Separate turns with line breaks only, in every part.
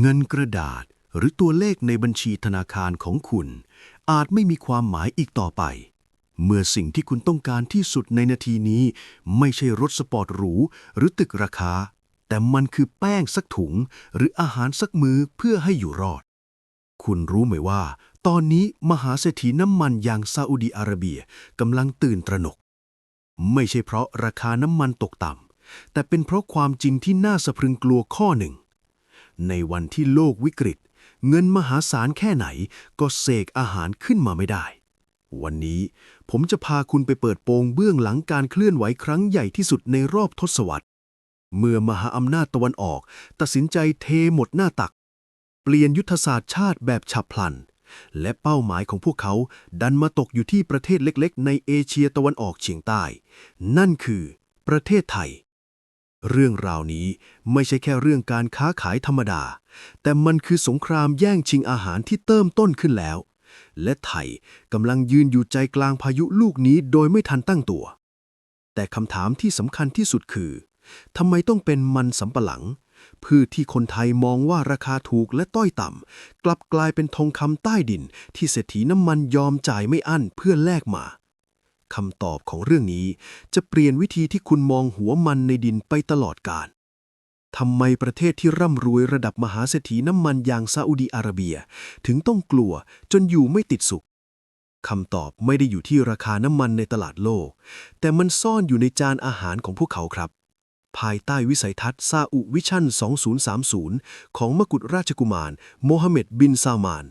เงินกระดาษหรือตัวเลขในบัญชีธนาคารของคุณ อาจไม่มีความหมายอีกต่อไป เมื่อสิ่งที่คุณต้องการที่สุดในนาทีนี้ ไม่ใช่รถสปอร์ตหรูหรือตึกราคา แต่มันคือแป้งสักถุง หรืออาหารสักมือเพื่อให้อยู่รอด คุณรู้ไหมว่า ตอนนี้มหาเศรษฐีน้ำมันอย่างซาอุดีอาระเบียกำลังตื่นตระหนก ไม่ใช่เพราะราคาน้ำมันตกต่ำแต่เป็นเพราะความจริงที่น่าสะพรึงกลัวข้อหนึ่ง ในวันที่โลกวิกฤต เงินมหาศาลแค่ไหนก็เสกอาหารขึ้นมาไม่ได้ วันนี้ผมจะพาคุณไปเปิดโปงเบื้องหลังการเคลื่อนไหวครั้งใหญ่ที่สุดในรอบทศวรรษ เมื่อมหาอำนาจตะวันออก ตัดสินใจเทหมดหน้าตัก เปลี่ยนยุทธศาสตร์ชาติแบบฉับพลัน และเป้าหมายของพวกเขาดันมาตกอยู่ที่ประเทศเล็กๆ ในเอเชียตะวันออกเฉียงใต้ นั่นคือ ประเทศไทย เรื่องราวนี้ไม่ใช่แค่เรื่องการค้าขายธรรมดา แต่มันคือสงครามแย่งชิงอาหารที่เติมต้นขึ้นแล้ว และไทยกำลังยืนอยู่ใจกลางพายุลูกนี้โดยไม่ทันตั้งตัว แต่คำถามที่สำคัญที่สุดคือทำไมต้องเป็นมันสำปะหลัง พืชที่คนไทยมองว่าราคาถูกและต้อยต่ำกลับกลายเป็นทองคำใต้ดินที่เศรษฐีน้ำมันยอมจ่ายไม่อั้นเพื่อแลกมา คำตอบของเรื่องนี้จะเปลี่ยนวิธีที่คุณมองหัวมันในดินไปตลอดกาลทำไมประเทศที่ร่ำรวยระดับมหาเศรษฐีน้ำมันอย่างซาอุดีอาระเบีย ถึงต้องกลัวจนอยู่ไม่ติดสุขคำตอบไม่ได้อยู่ที่ราคาน้ำมันในตลาดโลก แต่มันซ่อนอยู่ในจานอาหารของพวกเขาครับ ภายใต้วิสัยทัศน์ซาอุวิชั่น 2030 ของมกุฎราชกุมารโมฮัมเหม็ดบินซามาน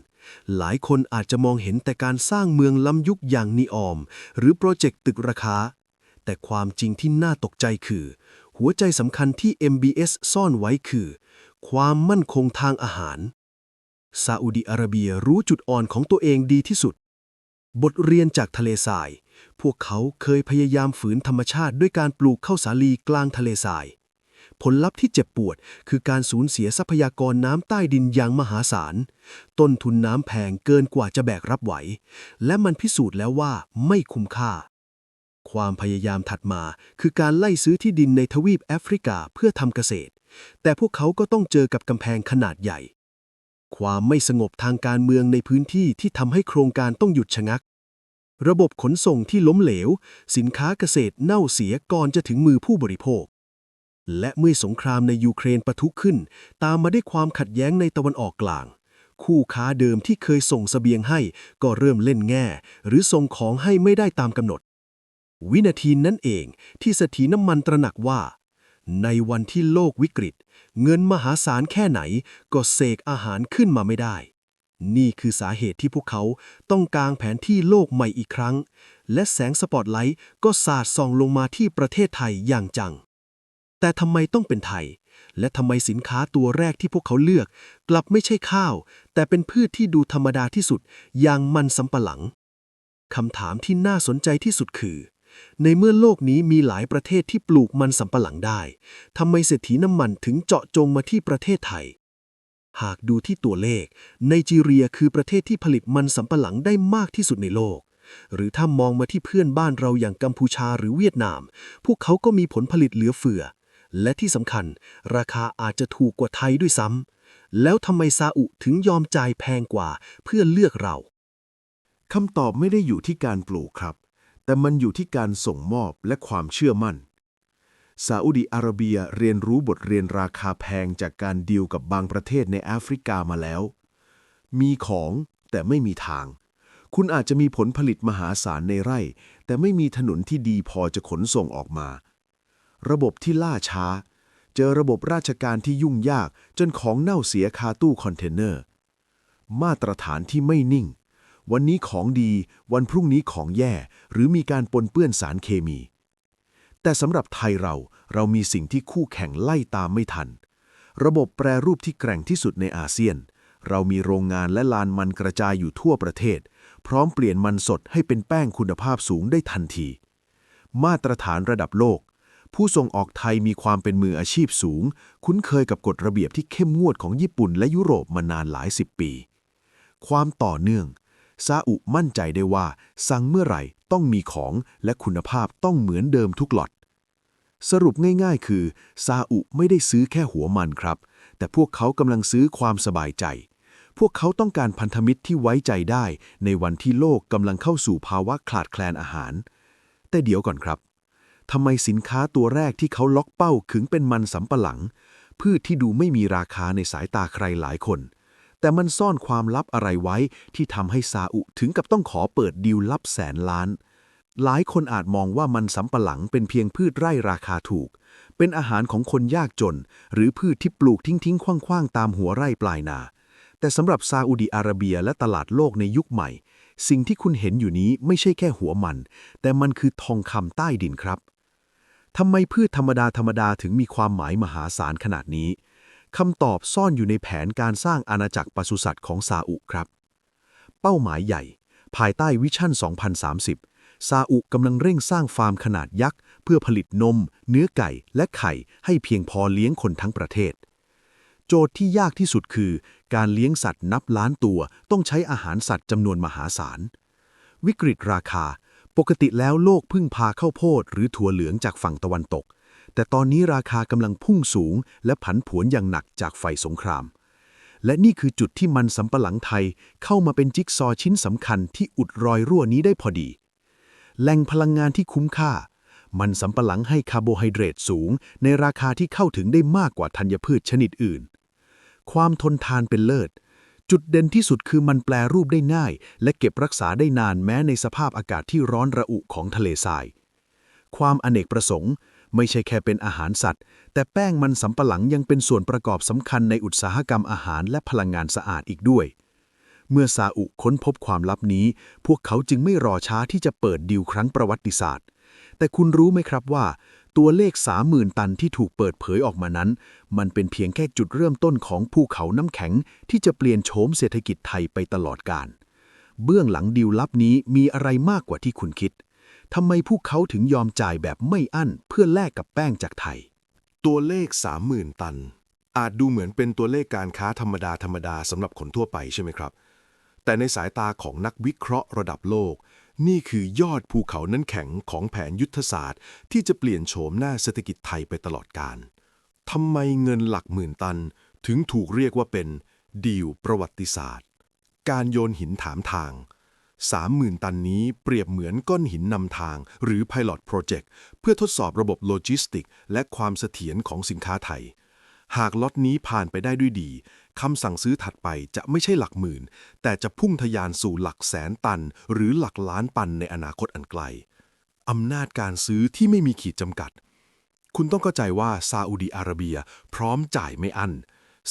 หลายคนอาจจะมองเห็นแต่การสร้างเมืองล้ำยุคอย่างนีออม หรือโปรเจกต์ตึกราคา แต่ความจริงที่น่าตกใจคือ หัวใจสำคัญที่ MBS ซ่อนไว้คือ ความมั่นคงทางอาหารซาอุดิอาระเบียรู้จุดอ่อนของตัวเองดีที่สุด บทเรียนจากทะเลทราย พวกเขาเคยพยายามฝืนธรรมชาติด้วยการปลูกข้าวสาลีกลางทะเลทราย ผลลัพธ์ที่เจ็บปวด คือการสูญเสียทรัพยากรน้ำใต้ดินอย่างมหาศาล ต้นทุนน้ำแพงเกินกว่าจะแบกรับไหว และมันพิสูจน์แล้วว่าไม่คุ้มค่า ความพยายามถัดมาคือการไล่ซื้อที่ดินในทวีปแอฟริกาเพื่อทำเกษตร แต่พวกเขาก็ต้องเจอกับกำแพงขนาดใหญ่ ความไม่สงบทางการเมืองในพื้นที่ที่ทำให้โครงการต้องหยุดชะงักระบบขนส่งที่ล้มเหลว สินค้าเกษตรเน่าเสียก่อนจะถึงมือผู้บริโภค และเมื่อสงครามในยูเครนปะทุขึ้น ตามมาด้วยความขัดแย้งในตะวันออกกลาง คู่ค้าเดิมที่เคยส่งเสบียงให้ก็เริ่มเล่นแง่ หรือส่งของให้ไม่ได้ตามกำหนด วินาทีนั้นเองที่เศรษฐีน้ำมันตระหนักว่า ในวันที่โลกวิกฤต เงินมหาศาลแค่ไหนก็เสกอาหารขึ้นมาไม่ได้ นี่คือสาเหตุที่พวกเขาต้องกางแผนที่โลกใหม่อีกครั้ง และแสงสปอตไลท์ก็สาดส่องลงมาที่ประเทศไทยอย่างจัง แต่ทำไมต้องเป็นไทย และทำไมสินค้าตัวแรกที่พวกเขาเลือก กลับไม่ใช่ข้าว แต่เป็นพืชที่ดูธรรมดาที่สุด อย่างมันสำปะหลังคำถามที่น่าสนใจที่สุดคือ ในเมื่อโลกนี้มีหลายประเทศที่ปลูกมันสำปะหลังได้ทำไมเศรษฐีน้ำมันถึงเจาะจงมาที่ประเทศไทย หากดูที่ตัวเลขไนจีเรียคือประเทศที่ผลิตมันสำปะหลังได้มากที่สุดในโลกหรือถ้ามองมาที่เพื่อนบ้านเราอย่างกัมพูชาหรือเวียดนาม พวกเขาก็มีผลผลิตเหลือเฟือ และที่สำคัญ ราคาอาจจะถูกกว่าไทยด้วยซ้ำแล้วทำไมซาอุถึงยอมจ่ายแพงกว่าเพื่อเลือกเรา
คำตอบไม่ได้อยู่ที่การปลูกครับ แต่มันอยู่ที่การส่งมอบและความเชื่อมั่นซาอุดิอาระเบียเรียนรู้บทเรียนราคาแพงจากการดีลกับบางประเทศในแอฟริกามาแล้ว มีของแต่ไม่มีทาง คุณอาจจะมีผลผลิตมหาศาลในไร่ แต่ไม่มีถนนที่ดีพอจะขนส่งออกมา ระบบที่ล่าช้า เจอระบบราชการที่ยุ่งยากจนของเน่าเสียคาตู้คอนเทนเนอร์ มาตรฐานที่ไม่นิ่ง วันนี้ของดี วันพรุ่งนี้ของแย่ หรือมีการปนเปื้อนสารเคมี แต่สำหรับไทยเราเรามีสิ่งที่คู่แข่งไล่ตามไม่ทัน ระบบแปรรูปที่แกร่งที่สุดในอาเซียน เรามีโรงงานและลานมันกระจายอยู่ทั่วประเทศ พร้อมเปลี่ยนมันสดให้เป็นแป้งคุณภาพสูงได้ทันที มาตรฐานระดับโลก ผู้ส่งออกไทยมีความเป็นมืออาชีพสูง คุ้นเคยกับกฎระเบียบที่เข้มงวดของญี่ปุ่นและยุโรปมานานหลายสิบปี ความต่อเนื่อง ซาอุมั่นใจได้ว่าสั่งเมื่อไหร่ต้องมีของและคุณภาพต้องเหมือนเดิมทุกหลอด สรุปง่ายๆ คือ ซาอุไม่ได้ซื้อแค่หัวมันครับ แต่พวกเขากำลังซื้อความสบายใจ พวกเขาต้องการพันธมิตรที่ไว้ใจได้ ในวันที่โลกกำลังเข้าสู่ภาวะขาดแคลนอาหาร แต่เดี๋ยวก่อนครับ ทำไมสินค้าตัวแรกที่เขาล็อกเป้าขึงเป็นมันสำปะหลัง พืชที่ดูไม่มีราคาในสายตาใครหลายคน แต่มันซ่อนความลับอะไรไว้ที่ทำให้ซาอุถึงกับต้องขอเปิดดีลลับแสนล้าน หลายคนอาจมองว่ามันสำปะหลังเป็นเพียงพืชไร่ราคาถูก เป็นอาหารของคนยากจน หรือพืชที่ปลูกทิ้งๆคว้างๆตามหัวไร่ปลายนา แต่สำหรับซาอุดีอาระเบียและตลาดโลกในยุคใหม่สิ่งที่คุณเห็นอยู่นี้ไม่ใช่แค่หัวมัน แต่มันคือทองคำใต้ดินครับ ทำไมพืชธรรมดาธรรมดาถึงมีความหมายมหาศาลขนาดนี้คำตอบซ่อนอยู่ในแผนการสร้างอาณาจักรปศุสัตว์ของซาอุครับ เป้าหมายใหญ่ ภายใต้วิชั่น 2030 ซาอุกำลังเร่งสร้างฟาร์มขนาดยักษ์ เพื่อผลิตนม เนื้อไก่และไข่ให้เพียงพอเลี้ยงคนทั้งประเทศ โจทย์ที่ยากที่สุดคือ การเลี้ยงสัตว์นับล้านตัวต้องใช้อาหารสัตว์จำนวนมหาศาล วิกฤตราคา ปกติแล้วโลกพึ่งพาข้าวโพดหรือถั่วเหลืองจากฝั่งตะวันตก แต่ตอนนี้ราคากำลังพุ่งสูง และผันผวนอย่างหนักจากไฟสงคราม และนี่คือจุดที่มันสำปะหลังไทยเข้ามาเป็นจิ๊กซอว์ชิ้นสำคัญที่อุดรอยรั่วนี้ได้พอดี แหล่งพลังงานที่คุ้มค่า มันสำปะหลังให้คาร์โบไฮเดรตสูง ในราคาที่เข้าถึงได้มากกว่าธัญพืชชนิดอื่น ความทนทานเป็นเลิศ จุดเด่นที่สุดคือมันแปลรูปได้ง่าย และเก็บรักษาได้นานแม้ในสภาพอากาศที่ร้อนระอุของทะเลทราย ความอเนกประสงค์ ไม่ใช่แค่เป็นอาหารสัตว์ แต่แป้งมันสำปะหลังยังเป็นส่วนประกอบสำคัญในอุตสาหกรรมอาหารและพลังงานสะอาดอีกด้วย เมื่อซาอุค้นพบความลับนี้ พวกเขาจึงไม่รอช้าที่จะเปิดดีลครั้งประวัติศาสตร์ แต่คุณรู้ไหมครับว่า ตัวเลข30,000ตันที่ถูกเปิดเผยออกมานั้น มันเป็นเพียงแค่จุดเริ่มต้นของภูเขาน้ำแข็งที่จะเปลี่ยนโฉมเศรษฐกิจไทยไปตลอดกาลเบื้องหลังดีลลับนี้มีอะไรมากกว่าที่คุณคิดทำไมพวกเขาถึงยอมจ่ายแบบไม่อั้นเพื่อแลกกับแป้งจากไทย
ตัวเลข 30,000 ตัน อาจดูเหมือนเป็นตัวเลขการค้าธรรมดาธรรมดาสำหรับคนทั่วไปใช่ไหมครับ แต่ในสายตาของนักวิเคราะห์ระดับโลก นี่คือยอดภูเขานั้นแข็งของแผนยุทธศาสตร์ ที่จะเปลี่ยนโฉมหน้าเศรษฐกิจไทยไปตลอดกาลทำไมเงินหลักหมื่นตัน ถึงถูกเรียกว่าเป็นดีลประวัติศาสตร์ การโยนหินถามทาง 30,000 ตันนี้เปรียบเหมือนก้อนหินนำทาง หรือ Pilot Project เพื่อทดสอบระบบโลจิสติก และความเสถียรของสินค้าไทย หากล็อตนี้ผ่านไปได้ด้วยดีคำสั่งซื้อถัดไปจะไม่ใช่หลักหมื่น แต่จะพุ่งทะยานสู่หลักแสนตัน หรือหลักล้านตันในอนาคตอันไกลอำนาจการซื้อที่ไม่มีขีดจำกัด คุณต้องเข้าใจว่าซาอุดีอาระเบีย พร้อมจ่ายไม่อั้น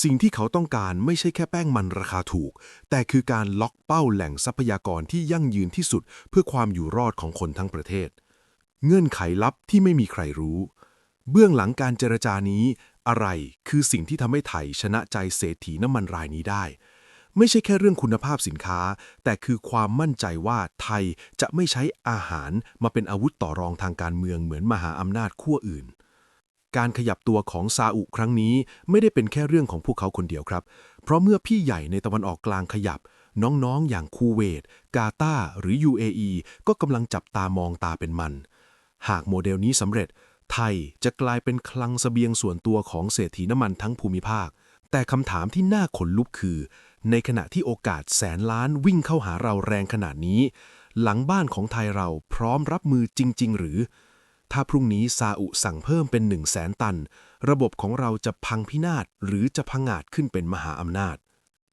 สิ่งที่เขาต้องการไม่ใช่แค่แป้งมันราคาถูก แต่คือการล็อกเป้าแหล่งทรัพยากรที่ยั่งยืนที่สุด เพื่อความอยู่รอดของคนทั้งประเทศ เงื่อนไขลับที่ไม่มีใครรู้ เบื้องหลังการเจรจานี้ อะไรคือสิ่งที่ทำให้ไทยชนะใจเศรษฐีน้ำมันรายนี้ได้ ไม่ใช่แค่เรื่องคุณภาพสินค้า แต่คือความมั่นใจว่าไทยจะไม่ใช้อาหารมาเป็นอาวุธต่อรองทางการเมืองเหมือนมหาอำนาจขั้วอื่น การขยับตัวของซาอุครั้งนี้ไม่ได้เป็นแค่เรื่องของพวกเขาคนเดียวครับ เพราะเมื่อพี่ใหญ่ในตะวันออกกลางขยับ น้องๆ อย่างคูเวต กาตาหรือ UAE ก็กำลังจับตามองตาเป็นมัน หากโมเดลนี้สำเร็จ ไทยจะกลายเป็นคลังเสบียงส่วนตัวของเศรษฐีน้ำมันทั้งภูมิภาค แต่คำถามที่น่าขนลุกคือ ในขณะที่โอกาสแสนล้านวิ่งเข้าหาเราแรงขนาดนี้ หลังบ้านของไทยเราพร้อมรับมือจริง ๆ หรือ ถ้าพรุ่งนี้ซาอุสั่งเพิ่มเป็น1 0 0 0 0แสนตัน ระบบของเราจะพังพินาศหรือจะพังอาจขึ้นเป็นมหาอำนาจ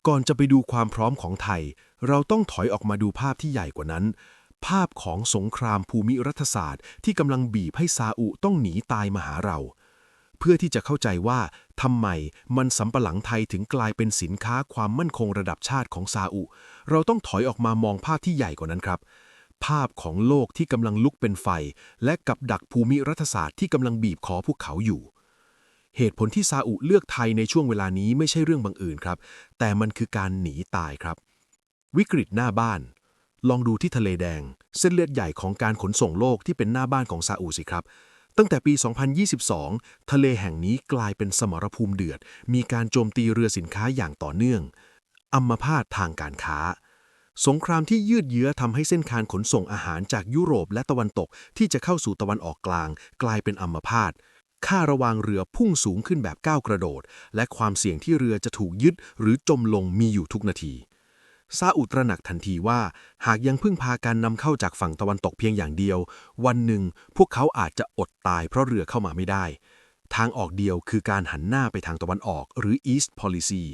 ก่อนจะไปดูความพร้อมของไทย เราต้องถอยออกมาดูภาพที่ใหญ่กว่านั้น ภาพของสงครามภูมิรัฐศาสตร์ที่กำลังบีบให้ซาอุต้องหนีตายมาหาเรา เพื่อที่จะเข้าใจว่าทำไมมันสำปะหลังไทยถึงกลายเป็นสินค้าความมั่นคงระดับชาติของซาอุ เราต้องถอยออกมามองภาพที่ใหญ่กว่านั้นครับ ภาพของโลกที่กำลังลุกเป็นไฟ และกับดักภูมิรัฐศาสตร์ที่กำลังบีบคอพวกเขาอยู่เหตุผลที่ซาอุเลือกไทยในช่วงเวลานี้ไม่ใช่เรื่องบังเอิญครับ แต่มันคือการหนีตายครับ วิกฤตหน้าบ้าน ลองดูที่ทะเลแดง เส้นเลือดใหญ่ของการขนส่งโลกที่เป็นหน้าบ้านของซาอุสิครับ ตั้งแต่ปี 2022 ทะเลแห่งนี้กลายเป็นสมรภูมิเดือด มีการโจมตีเรือสินค้าอย่างต่อเนื่อง อัมพาตทางการค้า สงครามที่ยืดเยื้อทำให้เส้นทางขนส่งอาหารจากยุโรปและตะวันตกที่จะเข้าสู่ตะวันออกกลาง กลายเป็นอัมพาต
ค่าระวางเรือพุ่งสูงขึ้นแบบก้าวกระโดด และความเสี่ยงที่เรือจะถูกยึดหรือจมลงมีอยู่ทุกนาที ซาอุตระหนักทันทีว่า หากยังพึ่งพาการนำเข้าจากฝั่งตะวันตกเพียงอย่างเดียว วันหนึ่งพวกเขาอาจจะอดตายเพราะเรือเข้ามาไม่ได้ ทางออกเดียวคือการหันหน้าไปทางตะวันออก หรือ East Policy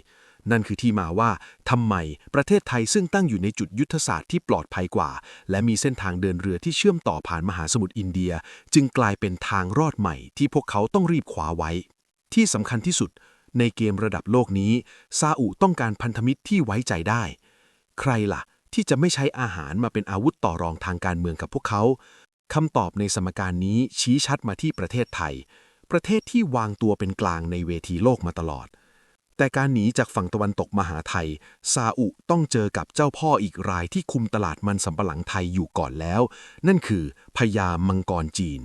นั่นคือที่มาว่าทำไมประเทศไทยซึ่งตั้งอยู่ในจุดยุทธศาสตร์ที่ปลอดภัยกว่า และมีเส้นทางเดินเรือที่เชื่อมต่อผ่านมหาสมุทรอินเดีย จึงกลายเป็นทางรอดใหม่ที่พวกเขาต้องรีบคว้าไว้ ที่สำคัญที่สุด ในเกมระดับโลกนี้ซาอุต้องการพันธมิตรที่ไว้ใจได้ ใครล่ะ ที่จะไม่ใช้อาหารมาเป็นอาวุธต่อรองทางการเมืองกับพวกเขาคำตอบในสมการนี้ชี้ชัดมาที่ประเทศไทย ประเทศที่วางตัวเป็นกลางในเวทีโลกมาตลอด แต่การหนีจากฝั่งตะวันตกมาหาไทย ซาอุต้องเจอกับเจ้าพ่ออีกรายที่คุมตลาดมันสำปะหลังไทยอยู่ก่อนแล้ว นั่นคือพญามังกรจีน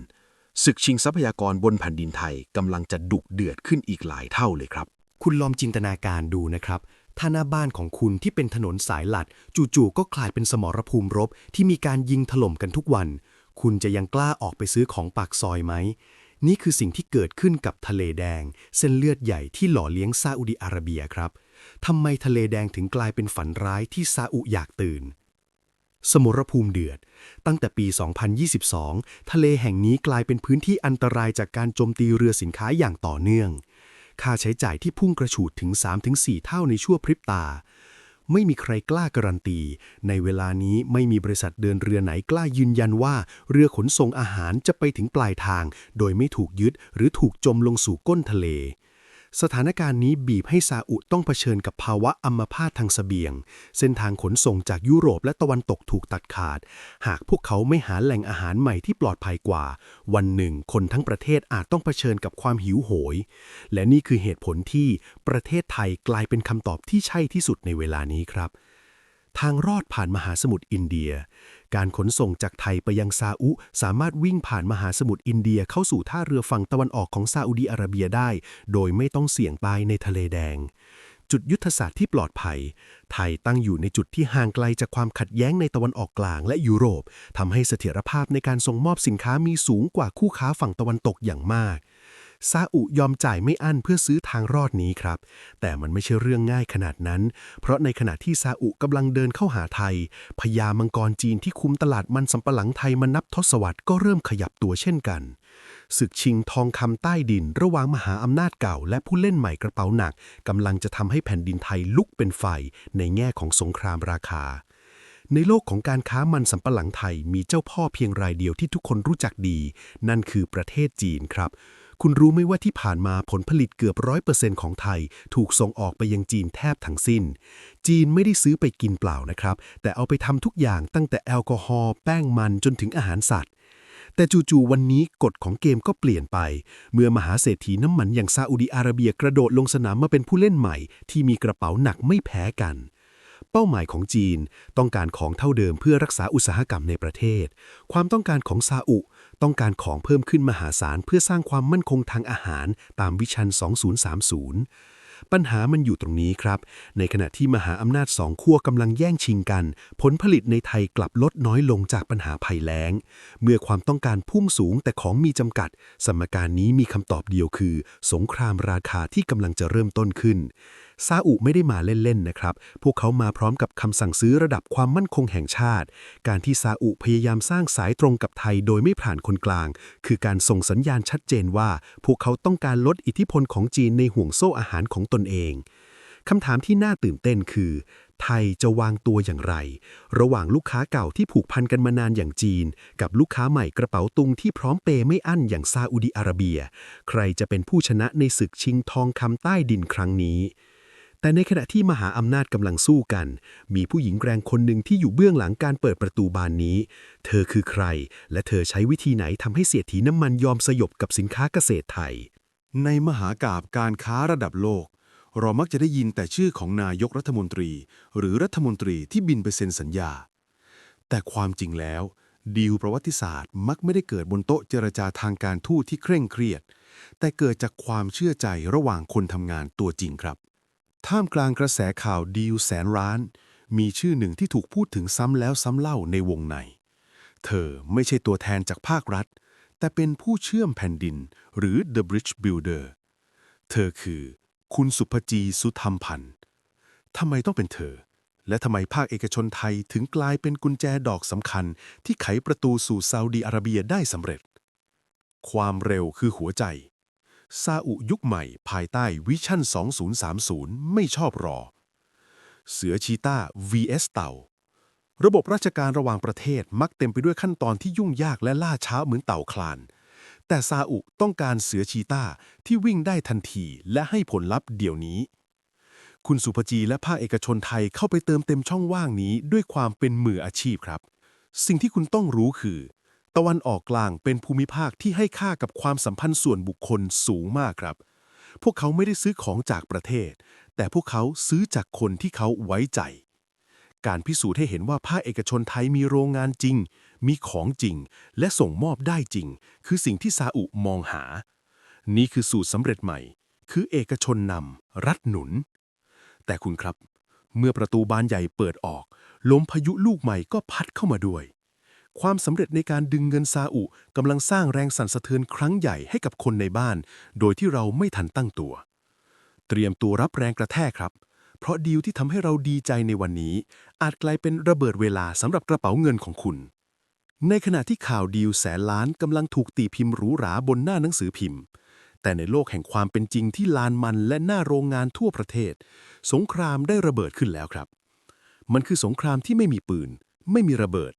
ศึกชิงทรัพยากรบนแผ่นดินไทยกำลังจะดุเดือดขึ้นอีกหลายเท่าเลยครับ
คุณลองจินตนาการดูนะครับ ถ้าหน้าบ้านของคุณที่เป็นถนนสายหลัด จู่ๆก็กลายเป็นสมรภูมิรบที่มีการยิงถล่มกันทุกวัน คุณจะยังกล้าออกไปซื้อของปากซอยไหม นี่คือสิ่งที่เกิดขึ้นกับทะเลแดง เส้นเลือดใหญ่ที่หล่อเลี้ยงซาอุดิอาระเบียครับทำไมทะเลแดงถึงกลายเป็นฝันร้ายที่ซาอุอยากตื่นสมรภูมิเดือด ตั้งแต่ปี 2022 ทะเลแห่งนี้กลายเป็นพื้นที่อันตรายจากการโจมตีเรือสินค้าอย่างต่อเนื่อง ค่าใช้จ่ายที่พุ่งกระฉูดถึง 3-4 เท่าในชั่วพริบตา ไม่มีใครกล้าการันตี ในเวลานี้ไม่มีบริษัทเดินเรือไหนกล้ายืนยันว่า เรือขนส่งอาหารจะไปถึงปลายทาง โดยไม่ถูกยึดหรือถูกจมลงสู่ก้นทะเล สถานการณ์นี้บีบให้ซาอุต้องเผชิญกับภาวะอัมพาตทางเสบียง เส้นทางขนส่งจากยุโรปและตะวันตกถูกตัดขาด หากพวกเขาไม่หาแหล่งอาหารใหม่ที่ปลอดภัยกว่า วันหนึ่งคนทั้งประเทศอาจต้องเผชิญกับความหิวโหย และนี่คือเหตุผลที่ประเทศไทยกลายเป็นคำตอบที่ใช่ที่สุดในเวลานี้ครับทางรอดผ่านมหาสมุทรอินเดีย การขนส่งจากไทยไปยังซาอุ สามารถวิ่งผ่านมหาสมุทรอินเดียเข้าสู่ท่าเรือฝั่งตะวันออกของซาอุดีอาระเบียได้ โดยไม่ต้องเสี่ยงตายในทะเลแดง จุดยุทธศาสตร์ที่ปลอดภัย ไทยตั้งอยู่ในจุดที่ห่างไกลจากความขัดแย้งในตะวันออกกลางและยุโรปทำให้เสถียรภาพในการส่งมอบสินค้ามีสูงกว่าคู่ค้าฝั่งตะวันตกอย่างมาก ซาอุยอมจ่ายไม่อั้นเพื่อซื้อทางรอดนี้ครับ แต่มันไม่ใช่เรื่องง่ายขนาดนั้น เพราะในขณะที่ซาอุกำลังเดินเข้าหาไทยพญามังกรจีนที่คุมตลาดมันสำปะหลังไทยมานับทศวรรษก็เริ่มขยับตัวเช่นกันศึกชิงทองคำใต้ดินระหว่างมหาอำนาจเก่า และผู้เล่นใหม่กระเป๋าหนักกำลังจะทำให้แผ่นดินไทยลุกเป็นไฟในแง่ของสงครามราคา ในโลกของการค้ามันสำปะหลังไทยมีเจ้าพ่อเพียงรายเดียวที่ทุกคนรู้จักดี นั่นคือประเทศจีนครับ คุณรู้ไหมว่าที่ผ่านมาผลผลิตเกือบร้อยเปอร์เซ็นต์ของไทย ถูกส่งออกไปยังจีนแทบทั้งสิ้น จีนไม่ได้ซื้อไปกินเปล่านะครับ แต่เอาไปทำทุกอย่างตั้งแต่แอลกอฮอล์แป้งมันจนถึงอาหารสัตว์ แต่จู่ๆวันนี้กฎของเกมก็เปลี่ยนไป เมื่อมหาเศรษฐีน้ำมันอย่างซาอุดิอาระเบียกระโดดลงสนามมาเป็นผู้เล่นใหม่ ที่มีกระเป๋าหนักไม่แพ้กันเป้าหมายของจีน ต้องการของเท่าเดิมเพื่อรักษาอุตสาหกรรมในประเทศ ความต้องการของซาอุ ต้องการของเพิ่มขึ้นมหาศาลเพื่อสร้างความมั่นคงทางอาหารตามวิชัน 2030 ปัญหามันอยู่ตรงนี้ครับ ในขณะที่มหาอำนาจสองขั้วกำลังแย่งชิงกัน ผลผลิตในไทยกลับลดน้อยลงจากปัญหาภัยแล้ง เมื่อความต้องการพุ่งสูงแต่ของมีจำกัด สมการนี้มีคำตอบเดียวคือ สงครามราคาที่กำลังจะเริ่มต้นขึ้น ซาอุไม่ได้มาเล่นๆนะครับ พวกเขามาพร้อมกับคำสั่งซื้อระดับความมั่นคงแห่งชาติ การที่ซาอุพยายามสร้างสายตรงกับไทยโดยไม่ผ่านคนกลาง คือการส่งสัญญาณชัดเจนว่า พวกเขาต้องการลดอิทธิพลของจีนในห่วงโซ่อาหารของตนเองคำถามที่น่าตื่นเต้นคือ ไทยจะวางตัวอย่างไร ระหว่างลูกค้าเก่าที่ผูกพันกันมานานอย่างจีน กับลูกค้าใหม่กระเป๋าตุงที่พร้อมเปย์ไม่อั้นอย่างซาอุดิอาระเบีย ใครจะเป็นผู้ชนะในศึกชิงทองคำใต้ดินครั้งนี้ แต่ในขณะที่มหาอำนาจกำลังสู้กัน มีผู้หญิงแกร่งคนหนึ่งที่อยู่เบื้องหลังการเปิดประตูบานนี้ เธอคือใคร และเธอใช้วิธีไหนทำให้เสียทีน้ำมันยอมสยบกับสินค้าเกษตรไทย
ในมหากาบการค้าระดับโลก เรามักจะได้ยินแต่ชื่อของนายกรัฐมนตรี หรือรัฐมนตรีที่บินไปเซ็นสัญญา แต่ความจริงแล้ว ดีลประวัติศาสตร์มักไม่ได้เกิดบนโต๊ะเจรจาทางการทูตที่เคร่งเครียด แต่เกิดจากความเชื่อใจระหว่างคนทำงานตัวจริงครับ ท่ามกลางกระแสข่าวดีลแสนร้าน มีชื่อหนึ่งที่ถูกพูดถึงซ้ำแล้วซ้ำเล่าในวงใน เธอไม่ใช่ตัวแทนจากภาครัฐ แต่เป็นผู้เชื่อมแผ่นดินหรือ The Bridge Builder เธอคือ คุณสุภจีสุธรรมพันธ์ทำไมต้องเป็นเธอ และทำไมภาคเอกชนไทยถึงกลายเป็นกุญแจดอกสำคัญ ที่ไขประตูสู่ซาอุดีอาระเบียได้สำเร็จ ความเร็วคือหัวใจ ซาอุยุคใหม่ภายใต้วิชั่น 2030 ไม่ชอบรอ เสือชีต้า vs เต่า ระบบราชการระหว่างประเทศมักเต็มไปด้วยขั้นตอนที่ยุ่งยากและล่าช้าเหมือนเต่าคลาน แต่ซาอุต้องการเสือชีต้าที่วิ่งได้ทันทีและให้ผลลัพธ์เดี๋ยวนี้ คุณสุภจีและภาคเอกชนไทยเข้าไปเติมเต็มช่องว่างนี้ด้วยความเป็นมืออาชีพครับ สิ่งที่คุณต้องรู้คือ ตะวันออกกลางเป็นภูมิภาคที่ให้ค่ากับความสัมพันธ์ส่วนบุคคลสูงมากครับ พวกเขาไม่ได้ซื้อของจากประเทศ แต่พวกเขาซื้อจากคนที่เขาไว้ใจ การพิสูจน์ให้เห็นว่าภาคเอกชนไทยมีโรงงานจริง มีของจริง และส่งมอบได้จริง คือสิ่งที่ซาอุมองหา นี่คือสูตรสำเร็จใหม่ คือเอกชนนำรัฐหนุน แต่คุณครับ เมื่อประตูบานใหญ่เปิดออก ลมพายุลูกใหม่ก็พัดเข้ามาด้วย ความสำเร็จในการดึงเงินซาอุกำลังสร้างแรงสั่นสะเทือนครั้งใหญ่ให้กับคนในบ้าน โดยที่เราไม่ทันตั้งตัว เตรียมตัวรับแรงกระแทกครับ เพราะดีลที่ทำให้เราดีใจในวันนี้ อาจกลายเป็นระเบิดเวลาสำหรับกระเป๋าเงินของคุณ ในขณะที่ข่าวดีลแสนล้านกำลังถูกตีพิมพ์หรูหราบนหน้าหนังสือพิมพ์ แต่ในโลกแห่งความเป็นจริงที่ลานมันและหน้าโรงงานทั่วประเทศ สงครามได้ระเบิดขึ้นแล้วครับ มันคือสงครามที่ไม่มีปืน ไม่มีระเบิด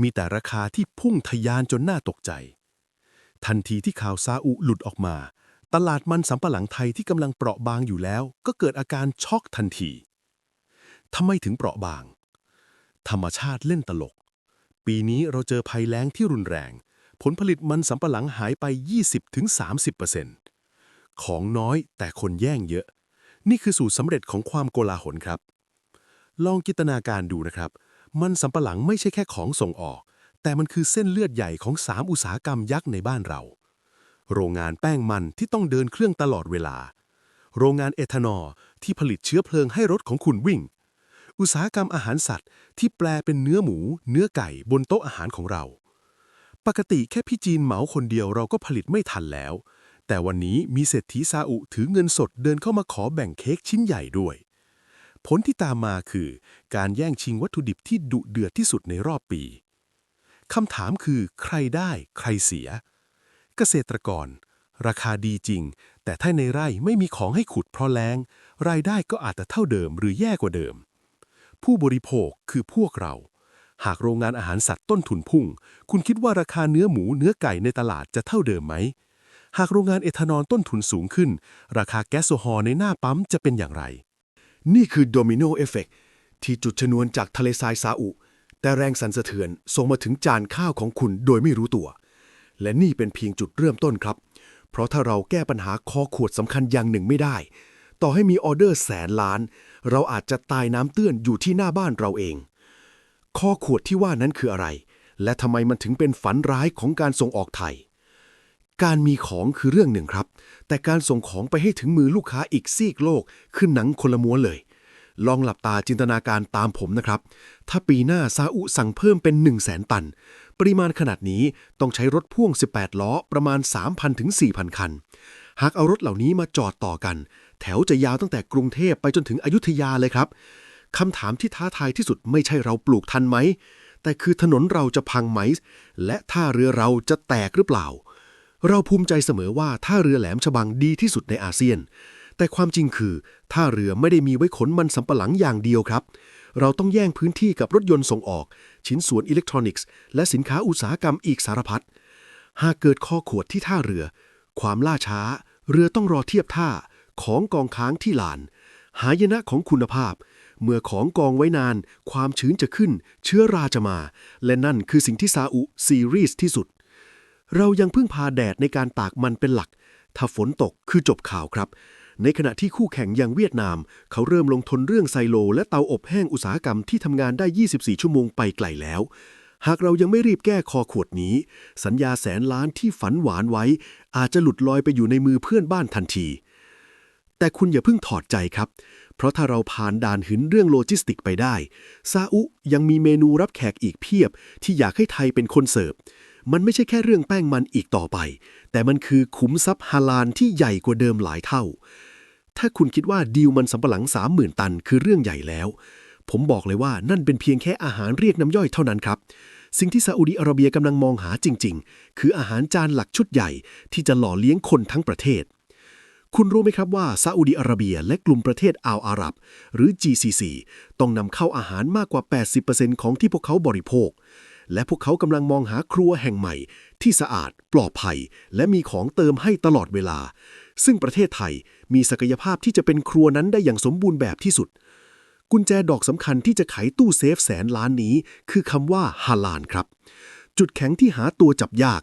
มีแต่ราคาที่พุ่งทะยานจนน่าตกใจ ทันทีที่ข่าวซาอุหลุดออกมา ตลาดมันสำปะหลังไทยที่กำลังเปราะบางอยู่แล้ว ก็เกิดอาการช็อกทันทีทำไมถึงเปราะบาง ธรรมชาติเล่นตลก ปีนี้เราเจอภัยแล้งที่รุนแรง ผลผลิตมันสำปะหลังหายไป 20-30%ของน้อยแต่คนแย่งเยอะ นี่คือสูตรสำเร็จของความโกลาหลครับ ลองจินตนาการดูนะครับ มันสำปะหลังไม่ใช่แค่ของส่งออก แต่มันคือเส้นเลือดใหญ่ของสามอุตสาหกรรมยักษ์ในบ้านเรา โรงงานแป้งมันที่ต้องเดินเครื่องตลอดเวลา โรงงานเอทานอลที่ผลิตเชื้อเพลิงให้รถของคุณวิ่ง อุตสาหกรรมอาหารสัตว์ที่แปลเป็นเนื้อหมู เนื้อไก่บนโต๊ะอาหารของเรา ปกติแค่พี่จีนเหมาคนเดียวเราก็ผลิตไม่ทันแล้ว แต่วันนี้มีเศรษฐีซาอุถือเงินสดเดินเข้ามาขอแบ่งเค้กชิ้นใหญ่ด้วย ผลที่ตามมาคือ การแย่งชิงวัตถุดิบที่ดุเดือดที่สุดในรอบปีคำถามคือใครได้ใครเสีย เกษตรกร ราคาดีจริง แต่ถ้าในไร่ไม่มีของให้ขุดเพราะแล้ง รายได้ก็อาจจะเท่าเดิมหรือแย่กว่าเดิม ผู้บริโภคคือพวกเรา หากโรงงานอาหารสัตว์ต้นทุนพุ่ง คุณคิดว่าราคาเนื้อหมูเนื้อไก่ในตลาดจะเท่าเดิมไหม หากโรงงานเอทานอลต้นทุนสูงขึ้น ราคาแก๊สโซฮอลในหน้าปั๊มจะเป็นอย่างไร
นี่คือโดมิโนเอฟเฟกที่จุดชนวนจากทะเลทรายซาอุ แต่แรงสั่นสะเทือนส่งมาถึงจานข้าวของคุณโดยไม่รู้ตัว และนี่เป็นเพียงจุดเริ่มต้นครับ เพราะถ้าเราแก้ปัญหาคอขวดสำคัญอย่างหนึ่งไม่ได้ ต่อให้มีออเดอร์แสนล้าน เราอาจจะตายน้ำเตื้อนอยู่ที่หน้าบ้านเราเองคอขวดที่ว่านั้นคืออะไร และทำไมมันถึงเป็นฝันร้ายของการส่งออกไทย การมีของคือเรื่องหนึ่งครับ แต่การส่งของไปให้ถึงมือลูกค้าอีกซีกโลกคือหนังคนละม้วนเลย ลองหลับตาจินตนาการตามผมนะครับ ถ้าปีหน้าซาอุสั่งเพิ่มเป็น 1 0 0 0 0แสนตัน ปริมาณขนาดนี้ต้องใช้รถพ่วง 18 ล้อประมาณ 3,000ถึง4,000 คัน หากเอารถเหล่านี้มาจอดต่อกัน แถวจะยาวตั้งแต่กรุงเทพไปจนถึงอยุธยาเลยครับคำถามที่ท้าทายที่สุดไม่ใช่เราปลูกทันไหม แต่คือถนนเราจะพังไหม และท่าเรือเราจะแตกหรือเปล่า เราภูมิใจเสมอว่าท่าเรือแหลมฉบังดีที่สุดในอาเซียน แต่ความจริงคือท่าเรือไม่ได้มีไว้ขนมันสำปะหลังอย่างเดียวครับ เราต้องแย่งพื้นที่กับรถยนต์ส่งออก ชิ้นส่วนอิเล็กทรอนิกส์ และสินค้าอุตสาหกรรมอีกสารพัด หากเกิดข้อขวดที่ท่าเรือ ความล่าช้า เรือต้องรอเทียบท่าของกองค้างที่ลาน หายนะของคุณภาพ เมื่อของกองไว้นาน ความชื้นจะขึ้น เชื้อราจะมา และนั่นคือสิ่งที่ซาอุซีรีส์ที่สุด เรายังพึ่งพาแดดในการตากมันเป็นหลัก ถ้าฝนตกคือจบข่าวครับ ในขณะที่คู่แข่งอย่างเวียดนาม เขาเริ่มลงทุนเรื่องไซโล และเตาอบแห้งอุตสาหกรรมที่ทำงานได้ 24 ชั่วโมงไปไกลแล้ว หากเรายังไม่รีบแก้คอขวดนี้ สัญญาแสนล้านที่ฝันหวานไว้ อาจจะหลุดลอยไปอยู่ในมือเพื่อนบ้านทันที แต่คุณอย่าเพิ่งถอดใจครับ เพราะถ้าเราผ่านด่านหินเรื่องโลจิสติกไปได้ซาอุยังมีเมนูรับแขกอีกเพียบ ที่อยากให้ไทยเป็นคนเสิร์ฟ
มันไม่ใช่แค่เรื่องแป้งมันอีกต่อไป แต่มันคือขุมทรัพย์ฮาลาลที่ใหญ่กว่าเดิมหลายเท่า ถ้าคุณคิดว่าดีลมันสำปะหลัง 30,000 ตันคือเรื่องใหญ่แล้ว ผมบอกเลยว่านั่นเป็นเพียงแค่อาหารเรียกน้ำย่อยเท่านั้นครับ สิ่งที่ซาอุดิอาระเบียกำลังมองหาจริง ๆ คืออาหารจานหลักชุดใหญ่ ที่จะหล่อเลี้ยงคนทั้งประเทศคุณรู้ไหมครับว่าซาอุดิอาระเบียและกลุ่มประเทศอ่าวอาหรับ หรือ GCC ต้องนำเข้าอาหารมากกว่า 80%ของที่พวกเขาบริโภค และพวกเขากำลังมองหาครัวแห่งใหม่ ที่สะอาด ปลอดภัย และมีของเติมให้ตลอดเวลา ซึ่งประเทศไทยมีศักยภาพที่จะเป็นครัวนั้นได้อย่างสมบูรณ์แบบที่สุด กุญแจดอกสำคัญที่จะไขตู้เซฟแสนล้านนี้ คือคำว่าฮาลาลครับ จุดแข็งที่หาตัวจับยาก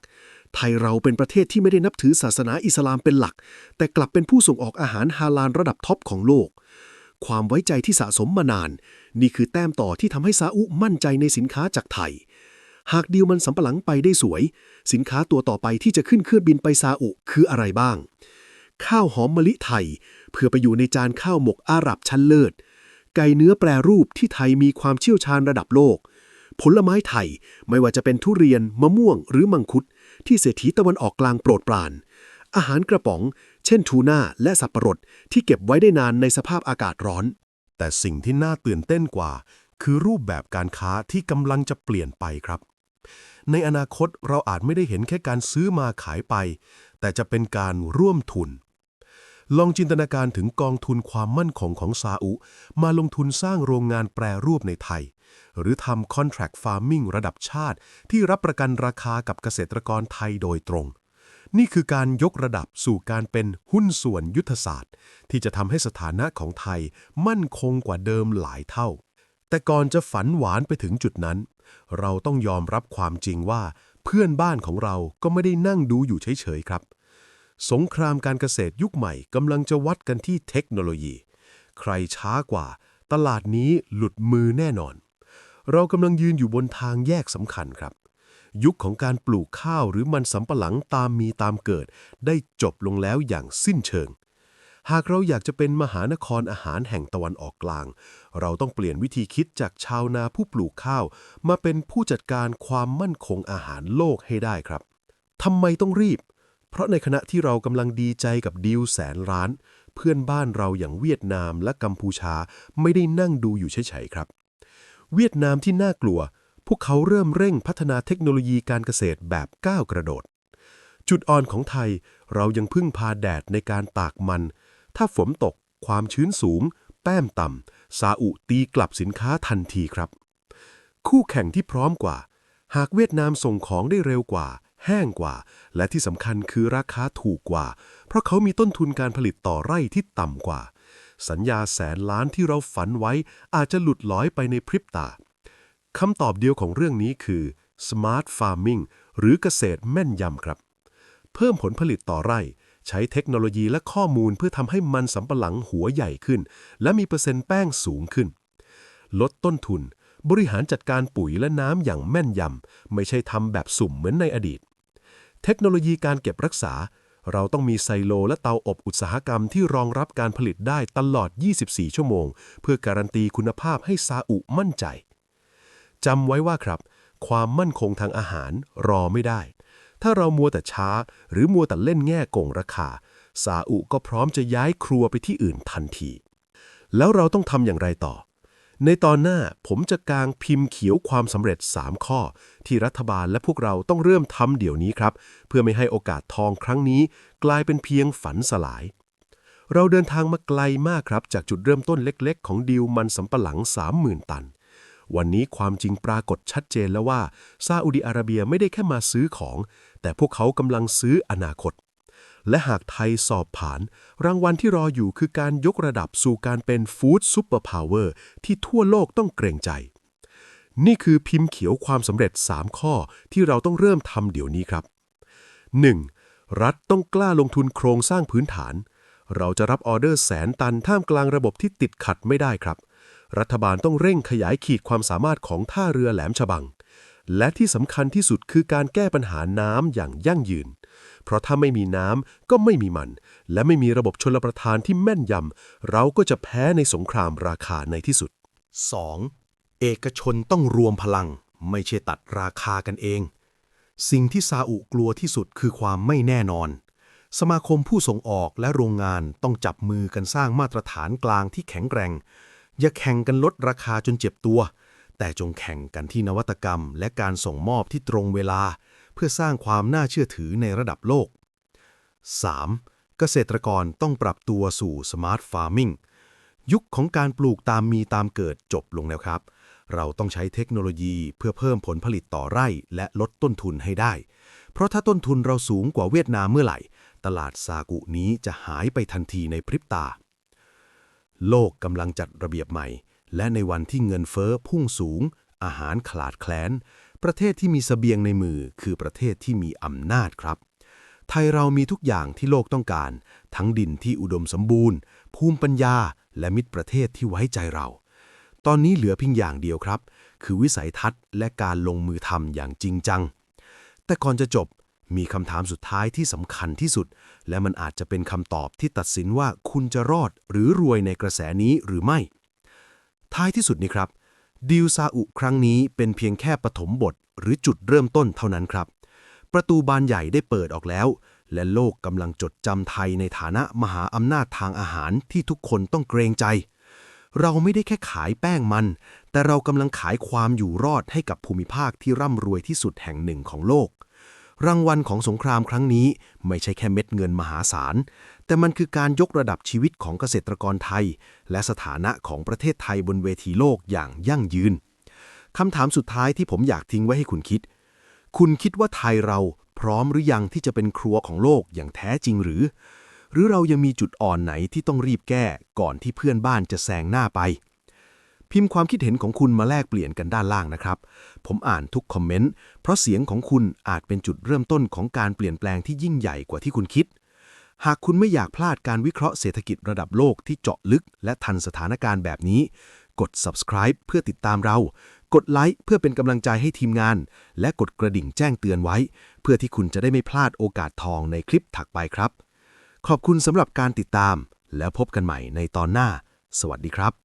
ไทยเราเป็นประเทศที่ไม่ได้นับถือศาสนาอิสลามเป็นหลัก แต่กลับเป็นผู้ส่งออกอาหารฮาลาลระดับท็อปของโลก ความไว้ใจที่สะสมมานาน นี่คือแต้มต่อที่ทำให้ซาอุมั่นใจในสินค้าจากไทย หากดีลมันสำปะหลังไปได้สวย สินค้าตัวต่อไปที่จะขึ้นเครื่องบินไปซาอุคืออะไรบ้าง ข้าวหอมมะลิไทย เพื่อไปอยู่ในจานข้าวหมกอาหรับชั้นเลิศ ไก่เนื้อแปรรูปที่ไทยมีความเชี่ยวชาญระดับโลก ผลไม้ไทยไม่ว่าจะเป็นทุเรียน มะม่วง หรือมังคุด ที่เศรษฐีตะวันออกกลางโปรดปราน อาหารกระป๋อง เช่นทูน่าและสับปะรดที่เก็บไว้ได้นานในสภาพอากาศร้อน
แต่สิ่งที่น่าตื่นเต้นกว่า คือรูปแบบการค้าที่กำลังจะเปลี่ยนไปครับ ในอนาคตเราอาจไม่ได้เห็นแค่การซื้อมาขายไป แต่จะเป็นการร่วมทุน ลองจินตนาการถึงกองทุนความมั่นคงของซาอุ มาลงทุนสร้างโรงงานแปรรูปในไทย หรือทำ contract farming ระดับชาติ ที่รับประกันราคากับเกษตรกรไทยโดยตรง นี่คือการยกระดับสู่การเป็นหุ้นส่วนยุทธศาสตร์ ที่จะทำให้สถานะของไทยมั่นคงกว่าเดิมหลายเท่า แต่ก่อนจะฝันหวานไปถึงจุดนั้น เราต้องยอมรับความจริงว่า เพื่อนบ้านของเราก็ไม่ได้นั่งดูอยู่เฉยๆครับ สงครามการเกษตรยุคใหม่กำลังจะวัดกันที่เทคโนโลยี ใครช้ากว่า ตลาดนี้หลุดมือแน่นอน เรากำลังยืนอยู่บนทางแยกสำคัญครับ ยุคของการปลูกข้าวหรือมันสำปะหลังตามมีตามเกิด ได้จบลงแล้วอย่างสิ้นเชิง หากเราอยากจะเป็นมหานครอาหารแห่งตะวันออกกลาง เราต้องเปลี่ยนวิธีคิดจากชาวนาผู้ปลูกข้าว มาเป็นผู้จัดการความมั่นคงอาหารโลกให้ได้ครับทำไมต้องรีบ เพราะในขณะที่เรากำลังดีใจกับดีลแสนล้าน เพื่อนบ้านเราอย่างเวียดนามและกัมพูชาไม่ได้นั่งดูอยู่เฉยๆครับ เวียดนามที่น่ากลัว พวกเขาเริ่มเร่งพัฒนาเทคโนโลยีการเกษตรแบบก้าวกระโดด จุดอ่อนของไทยเรายังพึ่งพาแดดในการตากมัน ถ้าฝนตก ความชื้นสูง แป้มต่ำซาอุตีกลับสินค้าทันทีครับ คู่แข่งที่พร้อมกว่า หากเวียดนามส่งของได้เร็วกว่า แห้งกว่า และที่สำคัญคือราคาถูกกว่า เพราะเขามีต้นทุนการผลิตต่อไร่ที่ต่ำกว่า สัญญาแสนล้านที่เราฝันไว้ อาจจะหลุดลอยไปในพริบตาคำตอบเดียวของเรื่องนี้คือ smart farming หรือเกษตรแม่นยำครับ เพิ่มผลผลิตต่อไร่ ใช้เทคโนโลยีและข้อมูลเพื่อทำให้มันสำปะหลังหัวใหญ่ขึ้น และมีเปอร์เซ็นต์แป้งสูงขึ้น ลดต้นทุน บริหารจัดการปุ๋ยและน้ำอย่างแม่นยำไม่ใช่ทำแบบสุ่มเหมือนในอดีต เทคโนโลยีการเก็บรักษา เราต้องมีไซโลและเตาอบอุตสาหกรรมที่รองรับการผลิตได้ตลอด 24 ชั่วโมง เพื่อการันตีคุณภาพให้ซาอุมั่นใจจำไว้ว่าครับ ความมั่นคงทางอาหารรอไม่ได้ ถ้าเรามัวแต่ช้า หรือมัวแต่เล่นแง่โกงราคา ซาอุก็พร้อมจะย้ายครัวไปที่อื่นทันที แล้วเราต้องทำอย่างไรต่อ ในตอนหน้าผมจะกางพิมพ์เขียวความสำเร็จ 3 ข้อ ที่รัฐบาลและพวกเราต้องเริ่มทำเดี๋ยวนี้ครับ เพื่อไม่ให้โอกาสทองครั้งนี้ กลายเป็นเพียงฝันสลายเราเดินทางมาไกลมากครับ จากจุดเริ่มต้นเล็กๆ ของดีลมันสำปะหลัง 30,000 ตัน วันนี้ความจริงปรากฏชัดเจนแล้วว่าซาอุดิอาระเบียไม่ได้แค่มาซื้อของ แต่พวกเขากำลังซื้ออนาคต และหากไทยสอบผ่าน รางวัลที่รออยู่คือการยกระดับสู่การเป็นฟู้ดซูเปอร์พาวเวอร์ที่ทั่วโลกต้องเกรงใจ นี่คือพิมพ์เขียวความสำเร็จ 3 ข้อที่เราต้องเริ่มทำเดี๋ยวนี้ครับ 1. รัฐต้องกล้าลงทุนโครงสร้างพื้นฐานเราจะรับออเดอร์แสนตันท่ามกลางระบบที่ติดขัดไม่ได้ครับ รัฐบาลต้องเร่งขยายขีดความสามารถของท่าเรือแหลมฉบัง และที่สำคัญที่สุดคือการแก้ปัญหาน้ำอย่างยั่งยืน เพราะถ้าไม่มีน้ำก็ไม่มีมัน และไม่มีระบบชลประทานที่แม่นยำเราก็จะแพ้ในสงครามราคาในที่สุด
2. เอกชนต้องรวมพลัง ไม่ใช่ตัดราคากันเอง สิ่งที่ซาอุกลัวที่สุดคือความไม่แน่นอนสมาคมผู้ส่งออกและโรงงานต้องจับมือกันสร้างมาตรฐานกลางที่แข็งแกร่ง อย่าแข่งกันลดราคาจนเจ็บตัว แต่จงแข่งกันที่นวัตกรรม และการส่งมอบที่ตรงเวลา เพื่อสร้างความน่าเชื่อถือในระดับโลก 3. เกษตรกรต้องปรับตัวสู่สมาร์ทฟาร์มิงยุคของการปลูกตามมีตามเกิดจบลงแล้วครับ เราต้องใช้เทคโนโลยีเพื่อเพิ่มผลผลิตต่อไร่และลดต้นทุนให้ได้ เพราะถ้าต้นทุนเราสูงกว่าเวียดนามเมื่อไหร่ ตลาดซากุนี้จะหายไปทันทีในพริบตา โลกกำลังจัดระเบียบใหม่ และในวันที่เงินเฟ้อพุ่งสูง อาหารขาดแคลน ประเทศที่มีเสบียงในมือคือประเทศที่มีอำนาจครับ ไทยเรามีทุกอย่างที่โลกต้องการ ทั้งดินที่อุดมสมบูรณ์ ภูมิปัญญา และมิตรประเทศที่ไว้ใจเรา ตอนนี้เหลือเพียงอย่างเดียวครับ คือวิสัยทัศน์และการลงมือทำอย่างจริงจัง แต่ก่อนจะจบ มีคำถามสุดท้ายที่สำคัญที่สุด และมันอาจจะเป็นคำตอบที่ตัดสินว่าคุณจะรอดหรือรวยในกระแสนี้หรือไม่ ท้ายที่สุดนี่ครับ ดีลซาอุครั้งนี้เป็นเพียงแค่ปฐมบทหรือจุดเริ่มต้นเท่านั้นครับ ประตูบานใหญ่ได้เปิดออกแล้ว และโลกกำลังจดจำไทยในฐานะมหาอำนาจทางอาหารที่ทุกคนต้องเกรงใจ เราไม่ได้แค่ขายแป้งมัน แต่เรากำลังขายความอยู่รอดให้กับภูมิภาคที่ร่ำรวยที่สุดแห่งหนึ่งของโลก รางวัลของสงครามครั้งนี้ไม่ใช่แค่เม็ดเงินมหาศาล แต่มันคือการยกระดับชีวิตของเกษตรกรไทย และสถานะของประเทศไทยบนเวทีโลกอย่างยั่งยืนคำถามสุดท้ายที่ผมอยากทิ้งไว้ให้คุณคิด คุณคิดว่าไทยเราพร้อมหรือยังที่จะเป็นครัวของโลกอย่างแท้จริงหรือ หรือเรายังมีจุดอ่อนไหนที่ต้องรีบแก้ก่อนที่เพื่อนบ้านจะแซงหน้าไป พิมพ์ความคิดเห็นของคุณมาแลกเปลี่ยนกันด้านล่างนะครับ ผมอ่านทุกคอมเมนต์ เพราะเสียงของคุณอาจเป็นจุดเริ่มต้นของการเปลี่ยนแปลงที่ยิ่งใหญ่กว่าที่คุณคิด หากคุณไม่อยากพลาดการวิเคราะห์เศรษฐกิจระดับโลกที่เจาะลึก และทันสถานการณ์แบบนี้ กด subscribe เพื่อติดตามเรา กดไลค์เพื่อเป็นกำลังใจให้ทีมงาน และกดกระดิ่งแจ้งเตือนไว้ เพื่อที่คุณจะได้ไม่พลาดโอกาสทองในคลิปถัดไปครับ ขอบคุณสำหรับการติดตาม แล้วพบกันใหม่ในตอนหน้า สวัสดีครับ